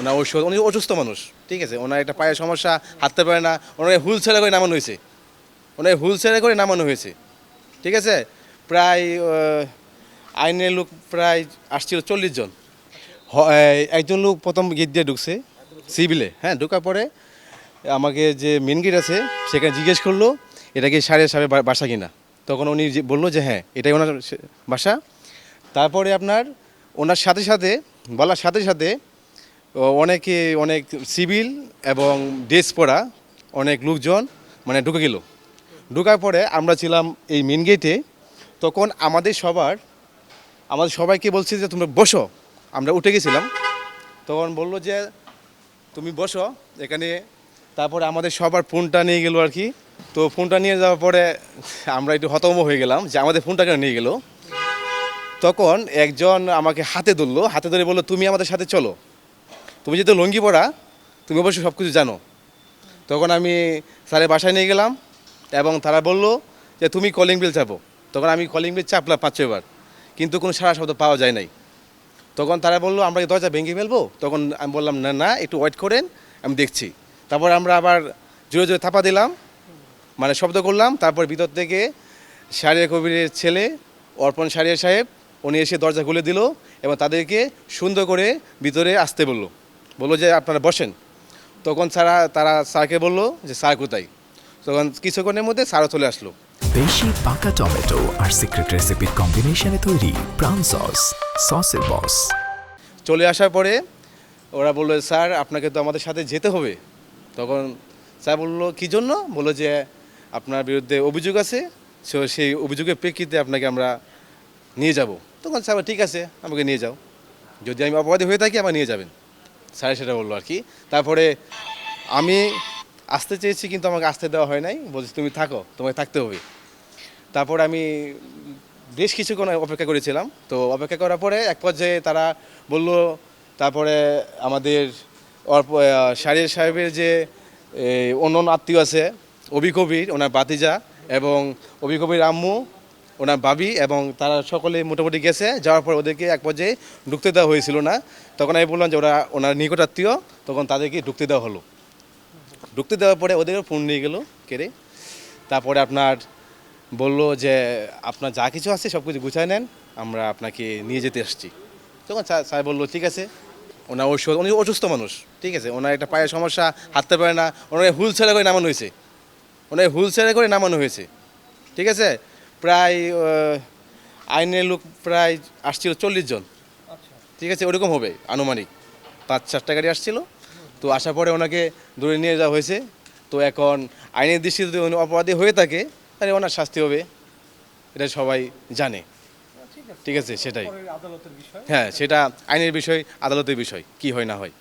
ওনার ওষুধ উনি অসুস্থ মানুষ, ঠিক আছে? ওনার একটা পায়ের সমস্যা, হাঁটতে পারে না, ওনাকে হুল ছেড়ে করে নামানো হয়েছে। ওনাকে হুল ছেড়ে করে নামানো হয়েছে, ঠিক আছে? প্রায় আইনের লোক প্রায় আসছিল চল্লিশ জন। একজন লোক প্রথম গেট দিয়ে ঢুকছে, সিভিলে হ্যাঁ ঢোকার পরে আমাকে যে মেন গেট আছে, সেখানে জিজ্ঞেস করল, এটা কি সাড়ে সাড়ে বাসা কিনা? তখন উনি বলল যে হ্যাঁ এটাই ওনার বাসা। তারপরে আপনার, ওনার সাথে সাথে, বলার সাথে সাথে অনেকে অনেক সিভিল এবং ড্রেস পরা অনেক লোকজন মানে ঢুকে গেল। ঢুকার পরে আমরা ছিলাম এই মেন গেটে তখন আমাদের সবার, আমাদের সবাইকে বলছে যে, তোমরা বসো। আমরা উঠে গেছিলাম। তখন বলল যে, তুমি বসো এখানে। তারপরে আমাদের সবার ফোনটা নিয়ে গেলো আর কি। তো ফোনটা নিয়ে যাওয়ার পরে আমরা একটু হতম হয়ে গেলাম যে, আমাদের ফোনটা কেন নিয়ে গেলো? তখন একজন আমাকে হাতে ধরলো, হাতে ধরে বলল, তুমি আমাদের সাথে চলো। তুমি যেহেতু লঙ্গি পড়া, তুমি অবশ্যই সব কিছু জানো। তখন আমি স্যারের বাসায় নিয়ে গেলাম এবং তারা বলল যে, তুমি কলিং বিল চাপো। তখন আমি কলিং বিল চাপলাম পাঁচ ছয়বার কিন্তু কোনো সারা শব্দ পাওয়া যায় নাই। তখন তারা বলল, আমরা কি দরজা ভেঙে ফেলব? তখন আমি বললাম, না না, একটু ওয়েট করেন, আমি দেখছি। তারপর আমরা আবার জোরে জোরে থাপা দিলাম মানে শব্দ করলাম। তারপর ভিতর থেকে সারিয়া কবিরের ছেলে অর্পণ সারিয়া সাহেব, উনি এসে দরজা খুলে দিল এবং তাদেরকে সুন্দর করে ভিতরে আসতে বলল। বলল যে আপনারা বসেন। তখন স্যারা তারা স্যারকে বলল যে স্যার কোথায়? তখন কিছুক্ষণের মধ্যে স্যারও চলে আসলো। বেশি পাকা টমেটো আর সিক্রেট রেসিপির কম্বিনেশনে তৈরি প্রাণ সস সসের বস চলে আসার পরে ওরা বলল স্যার আপনাকে তো আমাদের সাথে যেতে হবে। তখন স্যার বলল কী জন্য? বলল যে আপনার বিরুদ্ধে অভিযোগ আছে সো সেই অভিযোগের প্রেক্ষিতে আপনাকে আমরা নিয়ে যাব। তখন স্যার ঠিক আছে আমাকে নিয়ে যাও। যদি আমি অপরাধী হয়ে থাকি আমার নিয়ে যাবেন। স্যার সেটা বলল আর কি। তারপরে আমি আসতে চেয়েছি কিন্তু আমাকে আসতে দেওয়া হয় নাই। বলছি, তুমি থাকো, তোমাকে থাকতে হবে। তারপরে আমি বেশ কিছুক্ষণ অপেক্ষা করেছিলাম। তো অপেক্ষা করার পরে এক পর্যায়ে তারা বলল, তারপরে আমাদের অর্প- সাহেবের যে অন্য আত্মীয় আছে অবি কবির, ওনার বাতিজা এবং অবি কবির আম্মু ওনার বাবি এবং তারা সকলে মোটামুটি গেছে, যাওয়ার পর ওদেরকে এক পর্যায়ে ঢুকতে দেওয়া হয়েছিল না। তখন আমি বললাম যে ওরা, ওনার নিকট আত্মীয় তখন তাদেরকে ঢুকতে দেওয়া হলো। ঢুকতে দেওয়ার পরে ওদেরও ফোন নিয়ে গেলো কেড়ে। তারপরে আপনার বলল যে, আপনার যা কিছু আছে সব কিছু গুছায় নেন, আমরা আপনাকে নিয়ে যেতে আসছি। তখন স্যার বলল, ঠিক আছে। ওনার ওষুধ উনি অসুস্থ মানুষ, ঠিক আছে? ওনার একটা পায়ের সমস্যা, হাঁটতে পারে না, ওনাকে হুল ছেড়ে করে নামানো হয়েছে। ওনাকে হুল ছেড়ে করে নামানো হয়েছে, ঠিক আছে? প্রায় আইনের লোক প্রায় আসছিল চল্লিশ জন। ঠিক আছে ওরকম হবে আনুমানিক। পাঁচ চারটা গাড়ি আসছিল। তো আসার পরে ওনাকে ধরে নিয়ে যাওয়া হয়েছে। তো এখন আইনের দৃষ্টিতে যদি উনি অপরাধী হয়ে থাকে তাহলে ওনার শাস্তি হবে। এটা সবাই জানে। ঠিক আছে। সেটাই। হ্যাঁ সেটা আইনের বিষয় আদালতের বিষয় কি হয় না হয়।